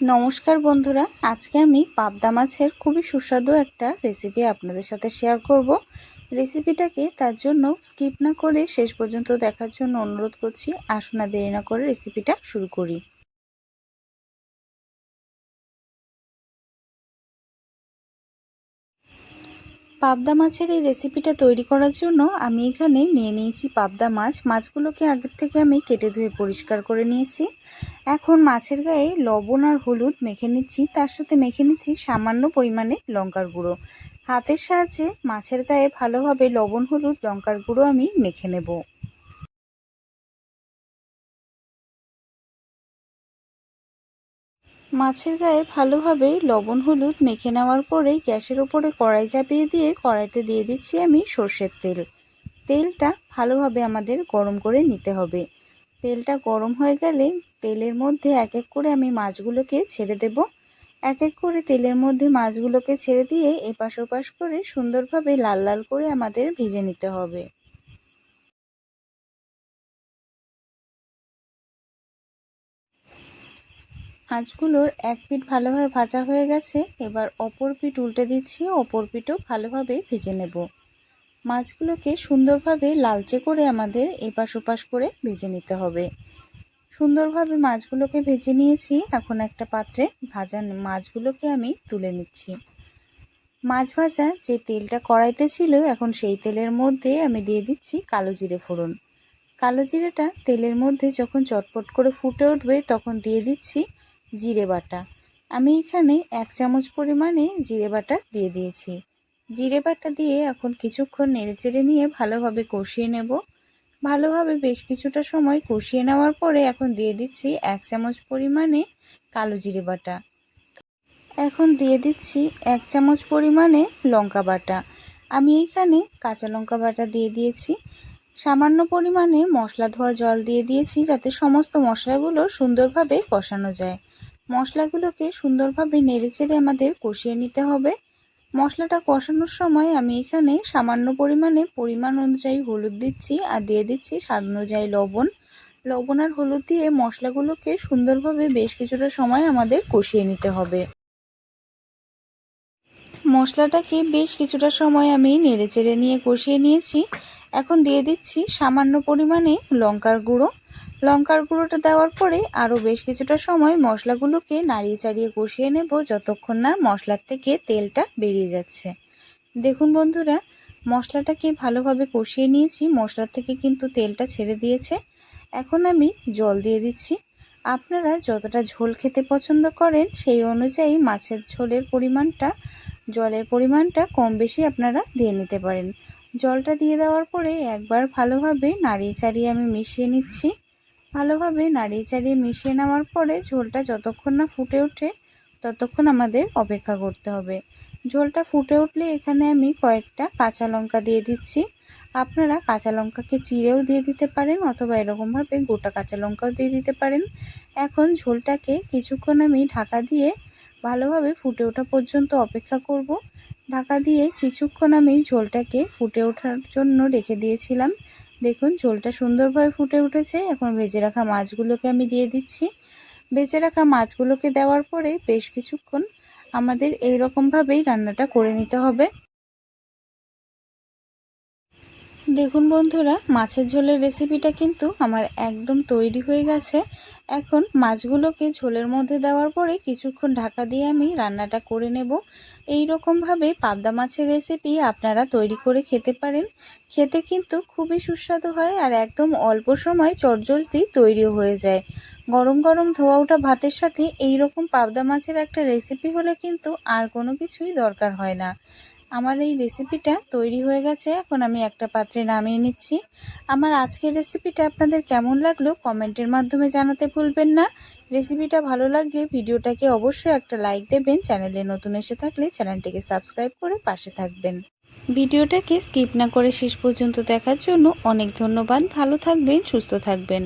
নমস্কার বন্ধুরা, আজকে আমি পাবদা মাছের খুবই সুস্বাদু একটা রেসিপি আপনাদের সাথে শেয়ার করব। রেসিপিটাকে তার জন্য স্কিপ না করে শেষ পর্যন্ত দেখার জন্য অনুরোধ করছি আসুন না দেরি না করে রেসিপিটা শুরু করি। পাবদা মাছের এই রেসিপিটা তৈরি করার জন্য আমি এখানে নিয়ে নিয়েছি পাবদা মাছ। মাছগুলোকে আগের থেকে আমি কেটে ধুয়ে পরিষ্কার করে নিয়েছি। এখন মাছের গায়ে লবণ আর হলুদ মেখে নিচ্ছি। তার সাথে মেখে নিচ্ছি সামান্য পরিমাণে লঙ্কার গুঁড়ো। হাতের সাহায্যে মাছের গায়ে ভালোভাবে লবণ, হলুদ, লঙ্কার গুঁড়ো আমি মেখে নেব। মাছের গায়ে ভালোভাবে লবণ, হলুদ মেখে নেওয়ার পরে গ্যাসের ওপরে কড়াই চাপিয়ে দিয়ে কড়াইতে দিয়ে দিচ্ছি আমি সর্ষের তেল। তেলটা ভালোভাবে আমাদের গরম করে নিতে হবে। তেলটা গরম হয়ে গেলে তেলের মধ্যে এক এক করে আমি মাছগুলোকে ছেড়ে দেব। এক এক করে তেলের মধ্যে মাছগুলোকে ছেড়ে দিয়ে এপাশ ওপাশ করে সুন্দরভাবে লাল লাল করে আমাদের ভেজে নিতে হবে। মাছগুলোর এক পিঠ ভালোভাবে ভাজা হয়ে গেছে, এবার অপর পিঠ উল্টে দিচ্ছি, অপর পিঠও ভালোভাবে ভেজে নেব। মাছগুলোকে সুন্দরভাবে লালচে করে আমাদের এপাশ ওপাশ করে ভেজে নিতে হবে। সুন্দরভাবে মাছগুলোকে ভেজে নিয়েছি, এখন একটা পাত্রে ভাজা মাছগুলোকে আমি তুলে নিচ্ছি। মাছ ভাজা যে তেলটা কড়াইতে ছিল, এখন সেই তেলের মধ্যে আমি দিয়ে দিচ্ছি কালো জিরে ফোড়ন। কালো জিরেটা তেলের মধ্যে যখন চটপট করে ফুটে উঠবে, তখন দিয়ে দিচ্ছি জিরে বাটা। আমি এখানে এক চামচ পরিমাণে জিরে বাটা দিয়ে দিয়েছি। জিরে বাটা দিয়ে এখন কিছুক্ষণ নেড়েচেড়ে নিয়ে ভালোভাবে কষিয়ে নেব। ভালোভাবে বেশ কিছুটা সময় কষিয়ে নেওয়ার পরে এখন দিয়ে দিচ্ছি এক চামচ পরিমাণে কালো জিরে বাটা। এখন দিয়ে দিচ্ছি এক চামচ পরিমাণে লঙ্কা বাটা। আমি এইখানে কাঁচা লঙ্কা বাটা দিয়ে দিয়েছি। সামান্য পরিমাণে মশলা ধোয়া জল দিয়ে দিয়েছি যাতে সমস্ত মশলাগুলো সুন্দরভাবে কষানো যায়। মশলাগুলোকে সুন্দরভাবে নেড়েচেড়ে আমাদের কষিয়ে নিতে হবে। মশলাটা কষানোর সময় আমি এখানে সামান্য পরিমাণে পরিমাণ অনুযায়ী হলুদ দিচ্ছি আর দিয়ে দিচ্ছি স্বাদ অনুযায়ী লবণ। লবণ আর হলুদ দিয়ে মশলাগুলোকে সুন্দরভাবে বেশ কিছুটা সময় আমাদের কষিয়ে নিতে হবে। মশলাটাকে বেশ কিছুটা সময় আমি নেড়েচেড়ে নিয়ে কষিয়ে নিয়েছি। এখন দিয়ে দিচ্ছি সামান্য পরিমাণে লঙ্কার গুঁড়ো। লঙ্কার গুঁড়োটা দেওয়ার পরে আরও বেশ কিছুটা সময় মশলাগুলোকে নাড়িয়ে চাড়িয়ে কষিয়ে নেব যতক্ষণ না মশলার থেকে তেলটা বেরিয়ে যাচ্ছে। দেখুন বন্ধুরা, মশলাটাকে ভালোভাবে কষিয়ে নিয়েছি মশলার থেকে কিন্তু তেলটা ছেড়ে দিয়েছে। এখন আমি জল দিয়ে দিচ্ছি। আপনারা যতটা ঝোল খেতে পছন্দ করেন সেই অনুযায়ী মাছের ঝোলের পরিমাণটা, জলের পরিমাণটা কম বেশি আপনারা দিয়ে নিতে পারেন। জলটা দিয়ে দেওয়ার পরে একবার ভালোভাবে নাড়িয়ে চাড়িয়ে আমি মিশিয়ে নিচ্ছি। ভালোভাবে নাড়িয়ে চাড়িয়ে মিশিয়ে নেওয়ার পরে ঝোলটা যতক্ষণ না ফুটে ওঠে, ততক্ষণ আমাদের অপেক্ষা করতে হবে। ঝোলটা ফুটে উঠলে এখানে আমি কয়েকটা কাঁচা লঙ্কা দিয়ে দিচ্ছি। আপনারা কাঁচা লঙ্কাকে চিড়েও দিয়ে দিতে পারেন অথবা এরকমভাবে গোটা কাঁচা লঙ্কাও দিয়ে দিতে পারেন। এখন ঝোলটাকে কিছুক্ষণ আমি ঢাকা দিয়ে ভালোভাবে ফুটে ওঠা পর্যন্ত অপেক্ষা করব। ঢাকা দিয়ে কিছুক্ষণ আমি ঝোলটাকে ফুটে ওঠার জন্য রেখে দিয়েছিলাম। দেখুন, ঝোলটা সুন্দরভাবে ফুটে উঠেছে। এখন ভেজে রাখা মাছগুলোকে আমি দিয়ে দিচ্ছি। ভেজে রাখা মাছগুলোকে দেওয়ার পরে বেশ কিছুক্ষণ আমাদের এই রকমভাবেই রান্নাটা করে নিতে হবে। দেখুন বন্ধুরা, মাছের ঝোলের রেসিপিটা কিন্তু আমার একদম তৈরি হয়ে গেছে। এখন মাছগুলোকে ঝোলের মধ্যে দেওয়ার পরে কিছুক্ষণ ঢাকা দিয়ে আমি রান্নাটা করে নেব। এই রকমভাবে পাবদা মাছের রেসিপি আপনারা তৈরি করে খেতে পারেন। খেতে কিন্তু খুবই সুস্বাদু হয় আর একদম অল্প সময় চটজলদি তৈরিও হয়ে যায়। গরম গরম ধোয়া ওঠা ভাতের সাথে এই রকম পাবদা মাছের একটা রেসিপি হলে কিন্তু আর কোনো কিছুই দরকার হয় না। আমার এই রেসিপিটা তৈরি হয়ে গেছে। এখন আমি একটা পাত্রে নামিয়ে নিচ্ছি। আমার আজকের রেসিপিটা আপনাদের কেমন লাগল কমেন্টের মাধ্যমে জানাতে ভুলবেন না। রেসিপিটা ভালো লাগলে ভিডিওটাকে অবশ্যই একটা লাইক দেবেন। চ্যানেলে নতুন এসে থাকলে চ্যানেলটিকে সাবস্ক্রাইব করে পাশে থাকবেন। ভিডিওটাকে স্কিপ না করে শেষ পর্যন্ত দেখার জন্য অনেক ধন্যবাদ। ভালো থাকবেন, সুস্থ থাকবেন।